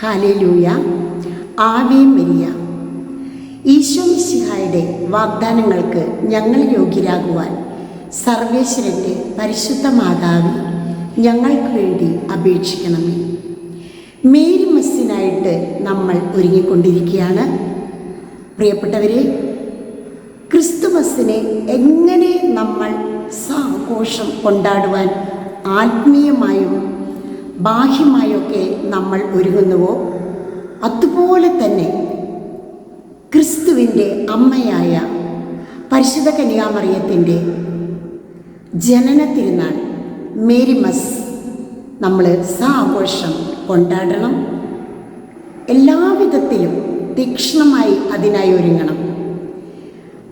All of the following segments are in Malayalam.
ഹലേലൂയ ആവേ മെരിയ ഈശോ മിശിഹായുടെ വാഗ്ദാനങ്ങൾക്ക് ഞങ്ങൾ യോഗ്യരാകുവാൻ സർവേശ്വരന്റെ പരിശുദ്ധ മാതാവി ഞങ്ങൾക്ക് വേണ്ടി അപേക്ഷിക്കണമേ. മേരി മസ്സിനായിട്ട് നമ്മൾ ഒരുങ്ങിക്കൊണ്ടിരിക്കുകയാണ്. പ്രിയപ്പെട്ടവരെ ക്രിസ്തുമസിനെ എങ്ങനെ നമ്മൾ സാഘോഷം കൊണ്ടാടുവാൻ ആത്മീയമായും ബാഹ്യമായൊക്കെ നമ്മൾ ഒരുങ്ങുന്നുവോ? അതുപോലെ തന്നെ ക്രിസ്തുവിന്റെ അമ്മയായ പരിശുദ്ധ കന്യാമറിയത്തിന്റെ ജനന തിരുനാൾ മേരിമസ് നമ്മൾ സാഘോഷം കൊണ്ടാടണം. എല്ലാവിധത്തിലും തീക്ഷ്ണമായി അതിനായി ഒരുങ്ങണം.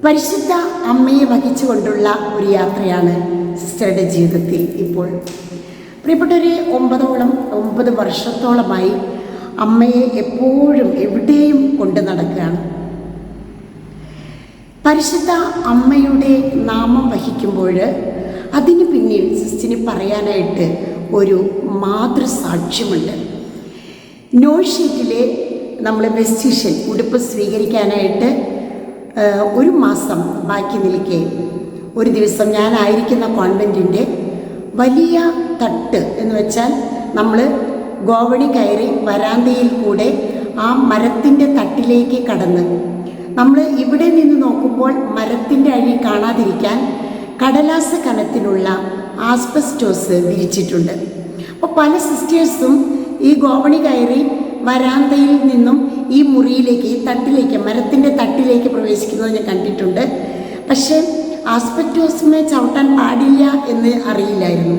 പരിശുദ്ധ അമ്മയെ വഹിച്ചുകൊണ്ടുള്ള ഒരു യാത്രയാണ് സിസ്റ്ററുടെ ജീവിതത്തിൽ ഇപ്പോൾ പ്രിയപ്പെട്ടൊരു ഒമ്പതോളം ഒമ്പത് വർഷത്തോളമായി അമ്മയെ എപ്പോഴും എവിടെയും കൊണ്ട് നടക്കുകയാണ്. പരിശുദ്ധ അമ്മയുടെ നാമം വഹിക്കുമ്പോൾ അതിന് പിന്നിൽ സിസ്റ്റിന് പറയാനായിട്ട് ഒരു മാതൃസാക്ഷ്യമുണ്ട്. നോഷീറ്റിലെ നമ്മൾ വെസ്റ്റീഷ്യൻ ഉടുപ്പ് സ്വീകരിക്കാനായിട്ട് ഒരു മാസം ബാക്കി നിൽക്കുകയും ഒരു ദിവസം ഞാനായിരിക്കുന്ന കോൺവെന്റിന്റെ വലിയ തട്ട് എന്ന് വെച്ചാൽ നമ്മൾ ഗോവണി കയറി വരാന്തയിൽ കൂടെ ആ മരത്തിന്റെ തട്ടിലേക്ക് കടന്ന്. നമ്മൾ ഇവിടെ നിന്ന് നോക്കുമ്പോൾ മരത്തിന്റെ അഴി കാണാതിരിക്കാൻ കടലാസ് കനത്തിലുള്ള ആസ്പെസ്റ്റോസ് വിരിച്ചിട്ടുണ്ട്. അപ്പോൾ പല സിസ്റ്റേഴ്സും ഈ ഗോവണി കയറി വരാന്തയിൽ നിന്നും ഈ മുറിയിലേക്ക് ഈ തട്ടിലേക്ക് മരത്തിന്റെ തട്ടിലേക്ക് പ്രവേശിക്കുന്നത് ഞാൻ കണ്ടിട്ടുണ്ട്. പക്ഷേ ആസ്പെക്ടോസ്മെ ചവിട്ടാൻ പാടില്ല എന്ന് അറിയില്ലായിരുന്നു.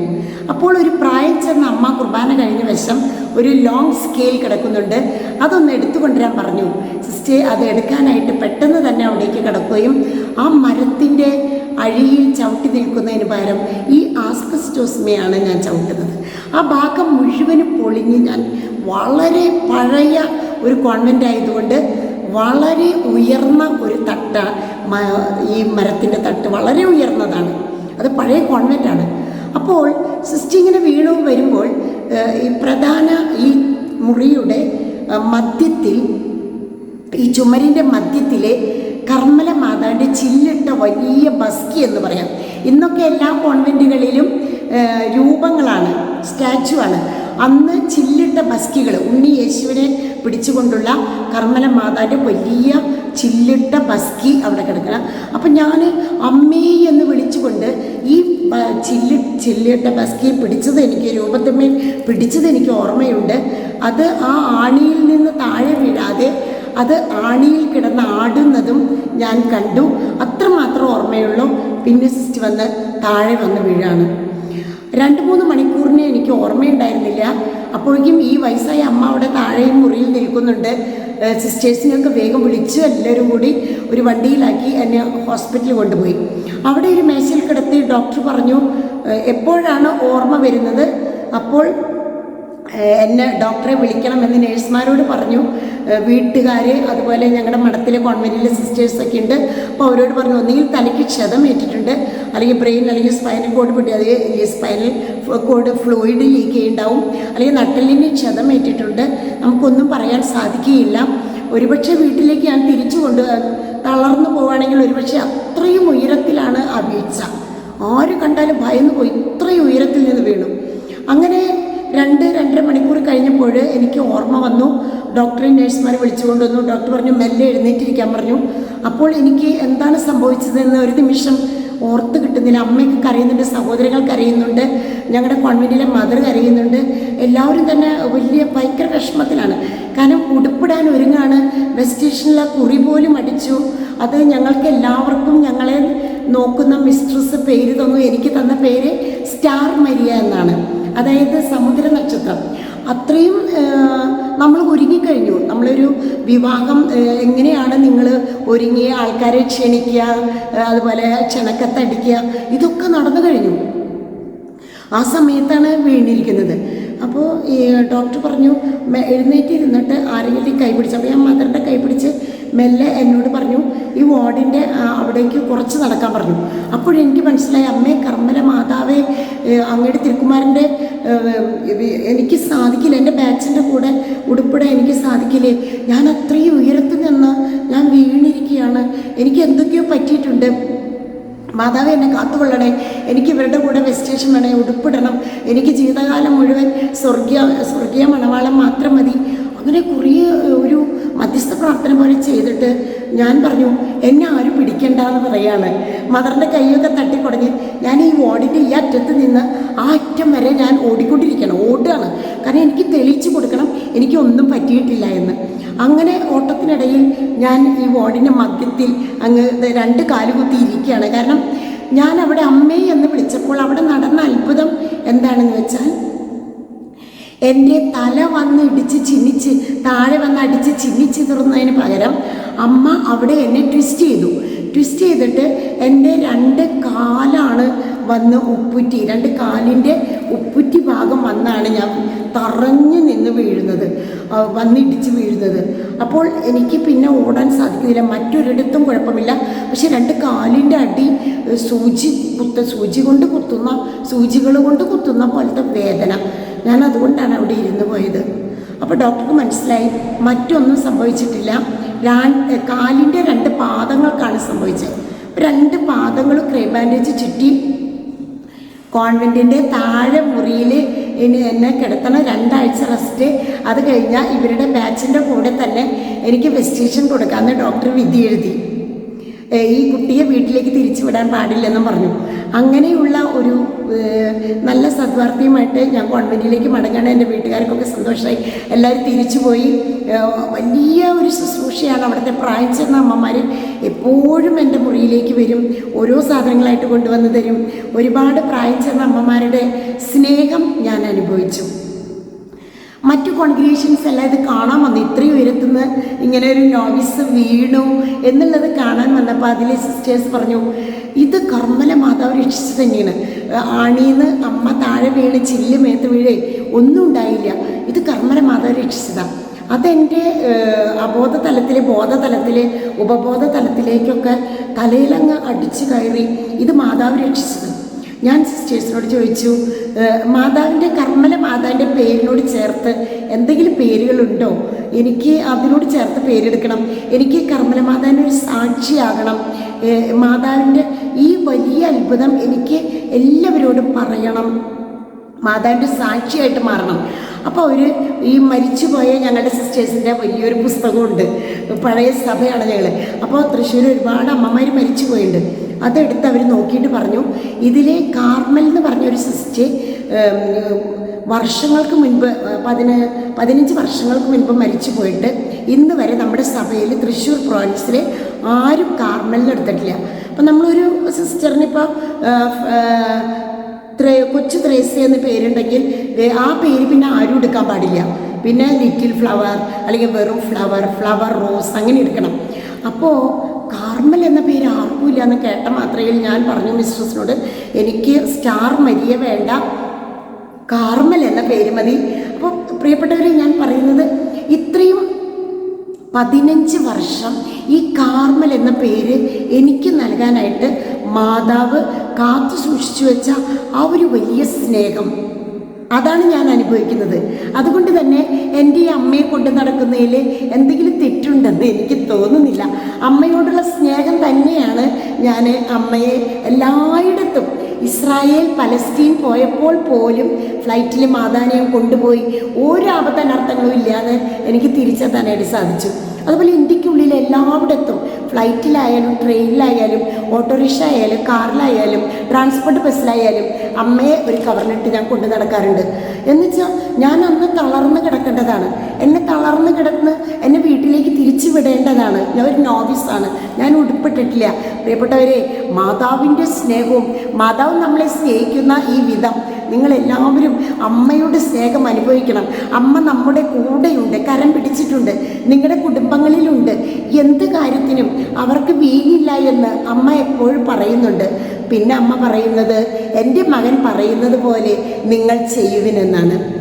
അപ്പോൾ ഒരു പ്രായം ചെന്ന അമ്മ കുർബാന കഴിഞ്ഞ വശം ഒരു ലോങ് സ്കെയിൽ കിടക്കുന്നുണ്ട്. അതൊന്ന് എടുത്തു കൊണ്ടുവരാൻ പറഞ്ഞു. സിസ്റ്റേ അത് എടുക്കാനായിട്ട് പെട്ടെന്ന് തന്നെ അവിടേക്ക് കിടക്കുകയും ആ മരത്തിന്റെ അഴിയിൽ ചവിട്ടി നിൽക്കുന്നതിന് പകരം ഈ ആസ്പെസ്റ്റോസ്മയാണ് ഞാൻ ചവിട്ടുന്നത്. ആ ഭാഗം മുഴുവനും പൊളിഞ്ഞ് ഞാൻ വളരെ പഴയ ഒരു കോൺവെന്റ് ആയതുകൊണ്ട് വളരെ ഉയർന്ന ഒരു തട്ട ഈ മരത്തിന്റെ തട്ട് വളരെ ഉയർന്നതാണ്. അത് പഴയ കോൺവെന്റാണ് അപ്പോൾ സിസ്റ്റർ ഇങ്ങനെ വീണു വരുമ്പോൾ ഈ പ്രധാന ഈ മുറിയുടെ മധ്യത്തിൽ ഈ ചുമരിന്റെ മധ്യത്തിലെ കർമ്മല മാതാവിന്റെ ചില്ലിട്ട വലിയ ബസ്കി എന്ന് പറയാം. ഇന്നൊക്കെ എല്ലാ കോൺവെന്റുകളിലും രൂപങ്ങളാണ് സ്റ്റാച്ചു ആണ്. അന്ന് ചില്ലിട്ട ബസ്കികൾ ഉണ്ണി യേശുവിനെ പിടിച്ചുകൊണ്ടുള്ള കർമ്മല മാതാവിന്റെ വലിയ ചില്ലിട്ട പസ്കി അവിടെ കിടക്കണം. അപ്പം ഞാൻ അമ്മേ എന്ന് വിളിച്ചുകൊണ്ട് ഈ ചില്ലി ചില്ലിട്ട പസ്കി പിടിച്ചത് എനിക്ക് രൂപത്തിന്മേൽ പിടിച്ചത് എനിക്ക് ഓർമ്മയുണ്ട്. അത് ആ ആണിയിൽ നിന്ന് താഴെ വീഴാതെ അത് ആണിയിൽ കിടന്ന് ആടുന്നതും ഞാൻ കണ്ടു. അത്രമാത്രം ഓർമ്മയുള്ളൂ. പിന്നെ സിസ്റ്റ് വന്ന് താഴെ വന്ന് വീഴാണ്. രണ്ട് മൂന്ന് മണിക്കൂറിന് എനിക്ക് ഓർമ്മയുണ്ടായിരുന്നില്ല. അപ്പോഴേക്കും ഈ വയസ്സായ അമ്മ അവിടെ താഴെയും മുറിയിൽ നിൽക്കുന്നുണ്ട്. സിസ്റ്റേഴ്സിനെയൊക്കെ വേഗം വിളിച്ച് എല്ലാവരും കൂടി ഒരു വണ്ടിയിലാക്കി എന്നെ ഹോസ്പിറ്റലിൽ കൊണ്ടുപോയി. അവിടെ ഒരു മേശയിൽ കിടത്തി ഡോക്ടർ പറഞ്ഞു എപ്പോഴാണ് ഓർമ്മ വരുന്നത്? അപ്പോൾ എന്നെ ഡോക്ടറെ വിളിക്കണം എന്ന് നേഴ്സുമാരോട് പറഞ്ഞു. വീട്ടുകാർ അതുപോലെ ഞങ്ങളുടെ മഠത്തിലെ കോൺവെന്റിലെ സിസ്റ്റേഴ്സൊക്കെ ഉണ്ട് അപ്പോൾ അവരോട് പറഞ്ഞു ഒന്നുകിൽ തലയ്ക്ക് ക്ഷതം ഏറ്റിട്ടുണ്ട് അല്ലെങ്കിൽ ബ്രെയിൻ അല്ലെങ്കിൽ സ്പൈനൽ കോഡ് പൊട്ടി അത് സ്പൈനൽ കോഡ് ഫ്ലൂയിഡ് ലീക്ക് ചെയ്യുണ്ടാവും അല്ലെങ്കിൽ നട്ടലിന് ക്ഷതം ഏറ്റിട്ടുണ്ട്. നമുക്കൊന്നും പറയാൻ സാധിക്കുകയില്ല. ഒരുപക്ഷെ വീട്ടിലേക്ക് ഞാൻ തിരിച്ചു കൊണ്ട് തളർന്നു പോവുകയാണെങ്കിൽ ഒരുപക്ഷെ അത്രയും ഉയരത്തിലാണ് ആ വീഴ്ച. ആര് കണ്ടാലും ഭയന്ന് പോയി ഇത്രയും ഉയരത്തിൽ നിന്ന് വീണു. അങ്ങനെ രണ്ട് രണ്ടര മണിക്കൂർ കഴിഞ്ഞപ്പോൾ എനിക്ക് ഓർമ്മ വന്നു. ഡോക്ടറെ നേഴ്സുമാരെ വിളിച്ചുകൊണ്ട് വന്നു. ഡോക്ടർ പറഞ്ഞു മെല്ലെ എഴുന്നേറ്റിരിക്കാൻ പറഞ്ഞു. അപ്പോൾ എനിക്ക് എന്താണ് സംഭവിച്ചതെന്ന് ഒരു നിമിഷം ഓർത്ത് കിട്ടുന്നില്ല. അമ്മയ്ക്ക് കരയുന്നുണ്ട് സഹോദരങ്ങൾ കരയുന്നുണ്ട് ഞങ്ങളുടെ കോൺവെന്റിലെ മദർ കരയുന്നുണ്ട്. എല്ലാവരും തന്നെ വലിയ ഭയങ്കര വിഷമത്തിലാണ്. കാരണം ഉടുപ്പിടാൻ ഒരുങ്ങാണ്. ബസ് സ്റ്റേഷനിലെ കുറി പോലും അടിച്ചു. അത് ഞങ്ങൾക്ക് എല്ലാവർക്കും ഞങ്ങളെ നോക്കുന്ന മിസ്ട്രസ് പേര് തന്നു. എനിക്ക് തന്ന പേര് സ്റ്റാർ മരിയ എന്നാണ്. അതായത് സമുദ്ര നക്ഷത്രം. അത്രയും നമ്മൾ ഒരുങ്ങിക്കഴിഞ്ഞു. നമ്മളൊരു വിവാഹം എങ്ങനെയാണ് നിങ്ങൾ ഒരുങ്ങി ആൾക്കാരെ ക്ഷണിക്കുക അതുപോലെ ക്ഷണക്കത്തടിക്കുക ഇതൊക്കെ നടന്നു കഴിഞ്ഞു. ആ സമയത്താണ് വീണിരിക്കുന്നത്. അപ്പോൾ ഡോക്ടർ പറഞ്ഞു "മെ- എഴുന്നേറ്റ് ഇരുന്നിട്ട് ആരെങ്കിലും കൈ പിടിച്ച് അപ്പോൾ ഞാൻ മദറിന്റെ കൈ പിടിച്ച് മെല്ലെ എന്നോട് പറഞ്ഞു ഈ വാർഡിന്റെ അവിടേക്ക് കുറച്ച് നടക്കാൻ പറഞ്ഞു. അപ്പോഴെനിക്ക് മനസ്സിലായി അമ്മേ കർമ്മല മാതാവേ അങ്ങയുടെ തിരുക്കുമാരന്റെ എനിക്ക് സാധിക്കില്ല എന്റെ ബാച്ചിന്റെ കൂടെ ഉടുപ്പിടാൻ എനിക്ക് സാധിക്കില്ലേ? ഞാൻ അത്രയും ഉയരത്തിൽ നിന്ന് ഞാൻ വീണിരിക്കുകയാണ്. എനിക്ക് എന്തൊക്കെയോ പറ്റിയിട്ടുണ്ട്. മാതാവ് എന്നെ കാത്തുകൊള്ളണേ. എനിക്ക് ഇവരുടെ കൂടെ വെസ്റ്റേഷൻ വേണേ ഉടുപ്പിടണം. എനിക്ക് ജീവിതകാലം മുഴുവൻ സ്വർഗീയ സ്വർഗീയ മണവാളം മാത്രം മതി. അങ്ങനെ കുറേ ഒരു മധ്യസ്ഥ പ്രാർത്ഥന പോലെ ചെയ്തിട്ട് ഞാൻ പറഞ്ഞു എന്നെ ആരും പിടിക്കണ്ട എന്ന് പറയാണ്. മദറിന്റെ കൈയൊക്കെ തട്ടിക്കുടഞ്ഞ് ഞാൻ ഈ വാർഡിന്റെ ഈ അറ്റത്ത് നിന്ന് ആ അറ്റം വരെ ഞാൻ ഓടിക്കൊണ്ടിരിക്കണം ഓടുകയാണ്. കാരണം എനിക്ക് തെളിയിച്ചു കൊടുക്കണം എനിക്ക് ഒന്നും പറ്റിയിട്ടില്ല എന്ന്. അങ്ങനെ ഓട്ടത്തിനിടയിൽ ഞാൻ ഈ വാർഡിന്റെ മധ്യത്തിൽ അങ്ങ് രണ്ട് കാലുകുത്തി ഇരിക്കുകയാണ്. കാരണം ഞാൻ അവിടെ അമ്മേ എന്ന് വിളിച്ചപ്പോൾ അവിടെ നടന്ന അത്ഭുതം എന്താണെന്ന് വെച്ചാൽ എന്റെ തല വന്ന് ഇടിച്ച് ചിന്നിച്ച് താഴെ വന്ന് അടിച്ച് ചിന്നിച്ച് തീർന്നതിന് പകരം അമ്മ അവിടെ എന്നെ ട്വിസ്റ്റ് ചെയ്തു. ട്വിസ്റ്റ് ചെയ്തിട്ട് എന്റെ രണ്ട് കാലാണ് വന്ന് ഉപ്പുറ്റി രണ്ട് കാലിന്റെ ഉപ്പുറ്റി ഭാഗം വന്നാണ് ഞാൻ തറഞ്ഞു നിന്ന് വീഴുന്നത് വന്നിടിച്ച് വീഴുന്നത്. അപ്പോൾ എനിക്ക് പിന്നെ ഓടാൻ സാധിക്കുന്നില്ല മറ്റൊരിടത്തും കുഴപ്പമില്ല. പക്ഷെ രണ്ട് കാലിന്റെ അടി സൂചി കുത്ത സൂചി കൊണ്ട് കുത്തുന്ന സൂചികൾ കൊണ്ട് കുത്തുന്ന പോലത്തെ വേദന. ഞാൻ അതുകൊണ്ടാണ് അവിടെ ഇരുന്ന് പോയത്. അപ്പോൾ ഡോക്ടർക്ക് മനസ്സിലായി മറ്റൊന്നും സംഭവിച്ചിട്ടില്ല. കാലിന്റെ രണ്ട് പാദങ്ങൾക്കാണ് സംഭവിച്ചത്. രണ്ട് പാദങ്ങൾ ക്രേ ബാൻഡേജ് ചുറ്റി. കോൺവെന്റിന്റെ താഴെ മുറിയിൽ ഇനി എന്നെ കിടത്തണം രണ്ടാഴ്ച റെസ്റ്റ്. അത് കഴിഞ്ഞാൽ ഇവരുടെ ബാച്ചിന്റെ കൂടെ തന്നെ എനിക്ക് വെസ്റ്റേഷൻ കൊടുക്കാമെന്ന് ഡോക്ടർ വിധി എഴുതി. ഈ കുട്ടിയെ വീട്ടിലേക്ക് തിരിച്ചു വിടാൻ പാടില്ലെന്നും പറഞ്ഞു. അങ്ങനെയുള്ള ഒരു നല്ല സദ്വാർത്ഥിയുമായിട്ട് ഞാൻ കോൺവെന്റിലേക്ക് മടങ്ങാണ്. എന്റെ വീട്ടുകാർക്കൊക്കെ സന്തോഷമായി. എല്ലാവരും തിരിച്ചു പോയി വലിയ ഒരു ശുശ്രൂഷയാണ് അവിടുത്തെ പ്രായം ചെന്ന അമ്മമാർ എപ്പോഴും എന്റെ മുറിയിലേക്ക് വരും. ഓരോ സാധനങ്ങളായിട്ട് കൊണ്ടുവന്ന് തരും. ഒരുപാട് പ്രായം ചെന്ന അമ്മമാരുടെ സ്നേഹം ഞാൻ അനുഭവിച്ചു. മറ്റു കോൺഗ്രേഷൻസ് എല്ലാം ഇത് കാണാൻ വന്നു. ഇത്രയും ഉയരത്തുനിന്ന് ഇങ്ങനെ ഒരു നോവിസ് വീണു എന്നുള്ളത് കാണാൻ വന്നപ്പോൾ അതിലെ സിസ്റ്റേഴ്സ് പറഞ്ഞു ഇത് കർമ്മല മാതാവ് രക്ഷിച്ചു തന്നെയാണ്. ആണീന്ന് അമ്മ താഴെ വീണ് ചില്ല് മേത്ത് വീഴേ ഒന്നും ഉണ്ടായില്ല. ഇത് കർമ്മല മാതാവ് രക്ഷിച്ചതാണ് അതെന്റെ അബോധ തലത്തിൽ ബോധതലത്തിൽ ഉപബോധ തലത്തിലേക്കൊക്കെ തലയിലങ്ങ് അടിച്ചു കയറി ഇത് മാതാവ് രക്ഷിച്ചത്. ഞാൻ സിസ്റ്റേഴ്സിനോട് ചോദിച്ചു മാതാവിന്റെ കർമ്മല മാതാവിന്റെ പേരിനോട് ചേർത്ത് എന്തെങ്കിലും പേരുകളുണ്ടോ? എനിക്ക് അതിനോട് ചേർത്ത് പേരെടുക്കണം. എനിക്ക് കർമ്മല മാതാവിന്റെ ഒരു സാക്ഷിയാകണം. മാതാവിന്റെ ഈ വലിയ അത്ഭുതം എനിക്ക് എല്ലാവരോടും പറയണം. മാതാവിന്റെ സാക്ഷിയായിട്ട് മാറണം. അപ്പോൾ അവർ ഈ മരിച്ചുപോയ ഞങ്ങളുടെ സിസ്റ്റേഴ്സിന്റെ വലിയൊരു പുസ്തകമുണ്ട്. പഴയ സഭയാണ് ഞങ്ങൾ അപ്പോൾ തൃശ്ശൂർ ഒരുപാട് അമ്മമാർ മരിച്ചു അതെടുത്ത് അവർ നോക്കിയിട്ട് പറഞ്ഞു ഇതിലെ കാർമൽ എന്ന് പറഞ്ഞൊരു സിസ്റ്റർ വർഷങ്ങൾക്ക് മുൻപ് പതിന പതിനഞ്ച് വർഷങ്ങൾക്ക് മുൻപ് മരിച്ചു പോയിട്ട് ഇന്ന് വരെ നമ്മുടെ സഭയിൽ തൃശ്ശൂർ പ്രോവിൻസിൽ ആരും കാർമലിന് എടുത്തിട്ടില്ല. അപ്പം നമ്മളൊരു സിസ്റ്ററിനിപ്പോൾ ത്രേ കൊച്ചു ത്രേസ്യ എന്ന് പേരുണ്ടെങ്കിൽ ആ പേര് പിന്നെ ആരും എടുക്കാൻ പാടില്ല. പിന്നെ ലിറ്റിൽ ഫ്ലവർ അല്ലെങ്കിൽ വെറും ഫ്ലവർ ഫ്ലവർ റോസ് അങ്ങനെ എടുക്കണം. അപ്പോൾ കാർമൽ എന്ന പേര് ആർക്കും എന്ന് കേട്ട മാത്രയിൽ ഞാൻ പറഞ്ഞു മിസ്ട്രസിനോട് എനിക്ക് സ്റ്റാർ മരിയ വേണ്ട. കാർമൽ എന്ന പേര് മതി. അപ്പോൾ പ്രിയപ്പെട്ടവരെ ഞാൻ പറയുന്നത് ഇത്രയും പതിനഞ്ച് വർഷം ഈ കാർമൽ എന്ന പേര് എനിക്ക് നൽകാനായിട്ട് മാതാവ് കാത്തു സൂക്ഷിച്ചു വെച്ച ആ ഒരു വലിയ സ്നേഹം. അതാണ് ഞാൻ അനുഭവിക്കുന്നത്. അതുകൊണ്ട് തന്നെ എന്റെ ഈ അമ്മയെ കൊണ്ട് നടക്കുന്നതിൽ എന്തെങ്കിലും തെറ്റുണ്ടെന്ന് എനിക്ക് തോന്നുന്നില്ല. അമ്മയോടുള്ള സ്നേഹം തന്നെയാണ് ഞാൻ അമ്മയെ എല്ലായിടത്തും ഇസ്രായേൽ പലസ്തീൻ പോയപ്പോൾ പോലും ഫ്ലൈറ്റിൽ മാതാനെയും കൊണ്ടുപോയി ഒരു അബദ്ധനർത്ഥങ്ങളും ഇല്ലാതെ എനിക്ക് തിരിച്ചെത്താനായിട്ട് സാധിച്ചു. അതുപോലെ ഇന്ത്യക്കുള്ളിൽ എല്ലായിടത്തും ഫ്ലൈറ്റിലായാലും ട്രെയിനിലായാലും ഓട്ടോറിക്ഷ ആയാലും കാറിലായാലും ട്രാൻസ്പോർട്ട് ബസ്സിലായാലും അമ്മയെ ഒരു കവറിലിട്ട് ഞാൻ കൊണ്ടു നടക്കാറുണ്ട്. എന്നുവെച്ചാൽ ഞാൻ അന്ന് തളർന്ന് കിടക്കേണ്ടതാണ്. എന്നെ തളർന്ന് കിടന്ന് എന്നെ വീട്ടിലേക്ക് തിരിച്ചു വിടേണ്ടതാണ്. ഞാൻ ഒരു നോവിസാണ് ഞാൻ ഉടുപ്പിട്ടിട്ടില്ല. പ്രിയപ്പെട്ടവരെ മാതാവിന്റെ സ്നേഹവും മാതാവ് നമ്മളെ സ്നേഹിക്കുന്ന ഈ വിധം നിങ്ങളെല്ലാവരും അമ്മയുടെ സ്നേഹം അനുഭവിക്കണം. അമ്മ നമ്മുടെ കൂടെയുണ്ട് കരം പിടിച്ചിട്ടുണ്ട് നിങ്ങളുടെ കുടുംബങ്ങളിലുണ്ട്. എന്ത് കാര്യത്തിനും അവർക്ക് വീഴില്ല എന്ന് അമ്മ എപ്പോഴും പറയുന്നുണ്ട്. പിന്നെ അമ്മ പറയുന്നത് എന്റെ മകൻ പറയുന്നത് പോലെ നിങ്ങൾ ചെയ്യുവിനെന്നാണ്.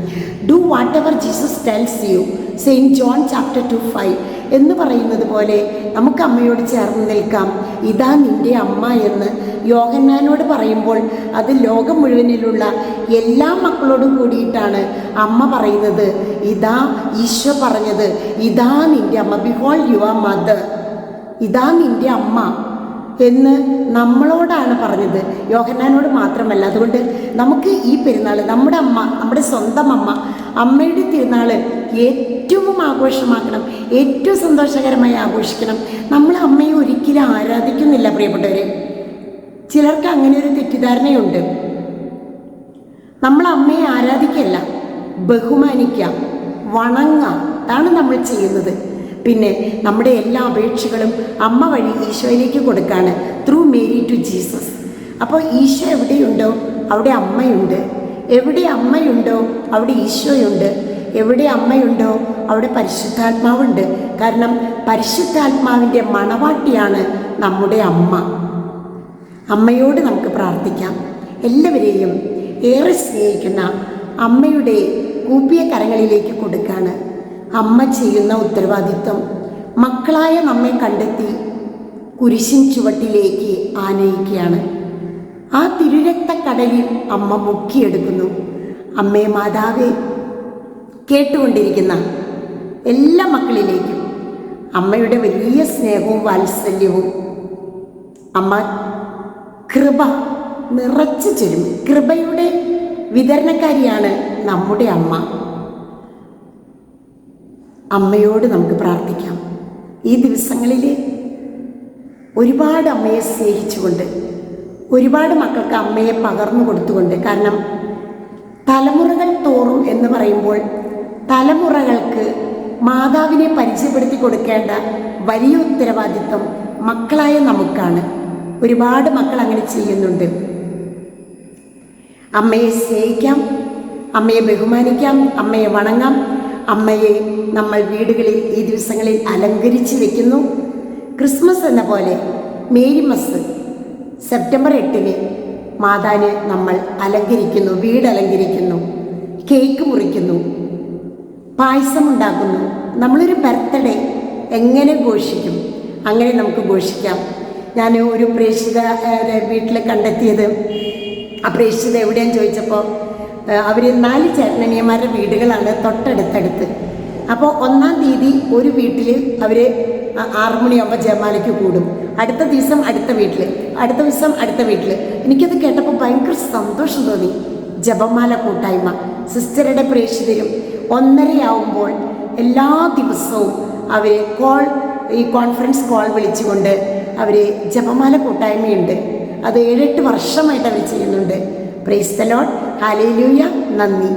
Do whatever Jesus tells you Saint John chapter two five എന്ന് പറയുന്നത് പോലെ നമുക്ക് അമ്മയോട് ചേർന്ന് നിൽക്കാം. ഇതാ നിന്റെ അമ്മ എന്ന് യോഹന്നാനോട് പറയുമ്പോൾ അത് ലോകം മുഴുവനിലുള്ള എല്ലാ മക്കളോടും കൂടിയിട്ടാണ് അമ്മ പറയുന്നത്. ഇതാ ഈശോ പറഞ്ഞത്. ഇതാ നിന്റെ അമ്മ. ബിഹോൾ യുവർ മദർ ഇതാ നിന്റെ അമ്മ. എന്ന് നമ്മളോടാണ് പറഞ്ഞത്. യോഹന്നാനോട് മാത്രമല്ല. അതുകൊണ്ട് നമുക്ക് ഈ പെരുന്നാൾ നമ്മുടെ അമ്മ നമ്മുടെ സ്വന്തം അമ്മ അമ്മയുടെ തിരുനാൾ ഏറ്റവും ആഘോഷമാക്കണം. ഏറ്റവും സന്തോഷകരമായി ആഘോഷിക്കണം. നമ്മൾ അമ്മയെ ഒരിക്കലും ആരാധിക്കുന്നില്ല പ്രിയപ്പെട്ടവരെ. ചിലർക്ക് അങ്ങനെ ഒരു തെറ്റിദ്ധാരണയുണ്ട്. നമ്മൾ അമ്മയെ ആരാധിക്കല്ല ബഹുമാനിക്കാം വണങ്ങാം അതാണ് നമ്മൾ ചെയ്യുന്നത്. പിന്നെ നമ്മുടെ എല്ലാ അപേക്ഷകളും അമ്മ വഴി ഈശോയിലേക്ക് കൊടുക്കാണ്. ത്രൂ മേരി ടു ജീസസ് അപ്പോൾ ഈശോ എവിടെയുണ്ടോ? അവിടെ അമ്മയുണ്ട്. എവിടെ അമ്മയുണ്ടോ? അവിടെ ഈശോയുണ്ട്. എവിടെ അമ്മയുണ്ടോ? അവിടെ പരിശുദ്ധാത്മാവുണ്ട്. കാരണം പരിശുദ്ധാത്മാവിന്റെ മണവാട്ടിയാണ് നമ്മുടെ അമ്മ. അമ്മയോട് നമുക്ക് പ്രാർത്ഥിക്കാം. എല്ലാവരെയും ഏറെ സ്നേഹിക്കുന്ന അമ്മയുടെ കൂപ്പിയ കരങ്ങളിലേക്ക് കൊടുക്കാണ്. അമ്മ ചെയ്യുന്ന ഉത്തരവാദിത്വം. മക്കളായ നമ്മെ കണ്ടെത്തി കുരിശിൻ ചുവട്ടിലേക്ക് ആനയിക്കുകയാണ്. ആ തിരുരക്ത കടലിൽ അമ്മ മുക്കിയെടുക്കുന്നു. അമ്മേ മാതാവേ കേട്ടുകൊണ്ടിരിക്കുന്ന എല്ലാ മക്കളിലേക്കും അമ്മയുടെ വലിയ സ്നേഹവും വാത്സല്യവും അമ്മ കൃപ നിറച്ചു ചെരും കൃപയുടെ വിതരണക്കാരിയാണ് നമ്മുടെ അമ്മ. അമ്മയോട് നമുക്ക് പ്രാർത്ഥിക്കാം. ഈ ദിവസങ്ങളിൽ ഒരുപാട് അമ്മയെ സ്നേഹിച്ചുകൊണ്ട് ഒരുപാട് മക്കൾക്ക് അമ്മയെ പകർന്നു കൊടുത്തുകൊണ്ട് കാരണം തലമുറകൾ തോറും എന്ന് പറയുമ്പോൾ തലമുറകൾക്ക് മാതാവിനെ പരിചയപ്പെടുത്തി കൊടുക്കേണ്ട വലിയ ഉത്തരവാദിത്വം മക്കളായ നമുക്കാണ്. ഒരുപാട് മക്കൾ അങ്ങനെ ചെയ്യുന്നുണ്ട്. അമ്മയെ സ്നേഹിക്കാം അമ്മയെ ബഹുമാനിക്കാം അമ്മയെ വണങ്ങാം. അമ്മയെ നമ്മൾ വീടുകളിൽ ഈ ദിവസങ്ങളിൽ അലങ്കരിച്ച് വെക്കുന്നു. ക്രിസ്മസ് എന്ന പോലെ മേരിമസ് സെപ്റ്റംബർ എട്ടിന് മാതാനെ നമ്മൾ അലങ്കരിക്കുന്നു വീട് അലങ്കരിക്കുന്നു കേക്ക് മുറിക്കുന്നു പായസം ഉണ്ടാക്കുന്നു. നമ്മളൊരു ബർത്ത്ഡേ എങ്ങനെ ഘോഷിക്കും? അങ്ങനെ നമുക്ക് ഘോഷിക്കാം. ഞാൻ ഒരു പ്രേക്ഷിത വീട്ടിൽ കണ്ടെത്തിയത് ആ പ്രേക്ഷിത എവിടെയാന്ന് ചോദിച്ചപ്പോൾ അവർ നാല് ചേട്ടനനിയന്മാരുടെ വീടുകളാണ് തൊട്ടടുത്തടുത്ത്. അപ്പോൾ ഒന്നാം തീയതി ഒരു വീട്ടിൽ അവർ ആറു മണിയാകുമ്പോൾ ജയമാലയ്ക്ക് കൂടും. അടുത്ത ദിവസം അടുത്ത വീട്ടിൽ അടുത്ത ദിവസം അടുത്ത വീട്ടിൽ എനിക്കത് കേട്ടപ്പോൾ ഭയങ്കര സന്തോഷം തോന്നി. ജപമാല കൂട്ടായ്മ. സിസ്റ്ററുടെ പ്രേക്ഷിതരും ഒന്നരയാവുമ്പോൾ എല്ലാ ദിവസവും അവർ കോൾ ഈ കോൺഫറൻസ് കോൾ വിളിച്ചുകൊണ്ട് അവർ ജപമാല കൂട്ടായ്മയുണ്ട്. അത് ഏഴെട്ട് വർഷമായിട്ട് അവർ ചെയ്യുന്നുണ്ട്. പ്രൈസ് ദ ലോഡ് ഹാലേലൂയ നന്ദി.